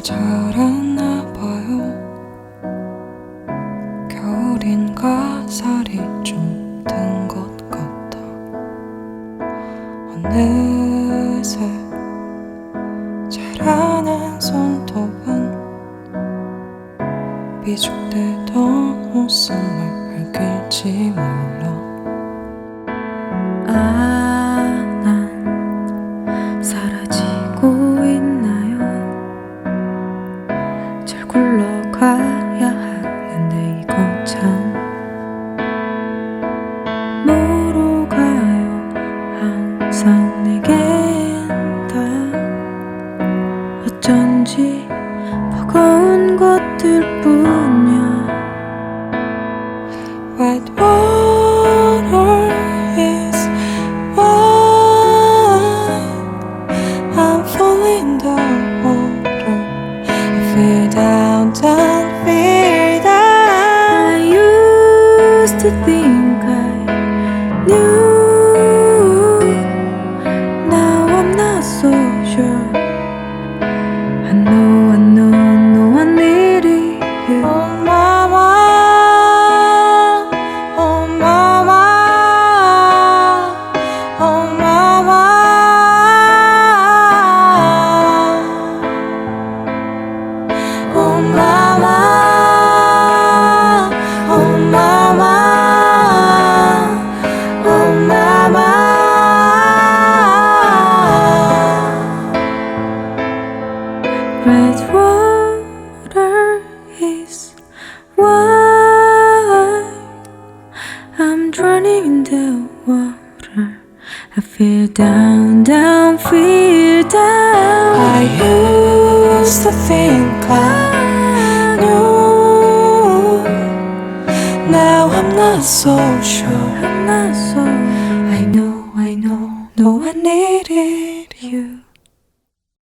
잘 자랐나 봐요. 겨울인가 살이 좀 든 것 같아. 어느새 자라난 손톱은 비죽대던 웃음을 밝힐지 몰라. 아, 굴러 가야 하는데 이거 참 뭐로 가요? 항상 내겐 다 어쩐지 버거운 것들 뿐이야 Wet water Down to fear Fairdown. I used to think I knew. Red water is wine. I'm drowning in the water. I feel down, down, feel down. I used to think I knew. Now I'm not so sure. I'm not so. I know, I know, know I needed you.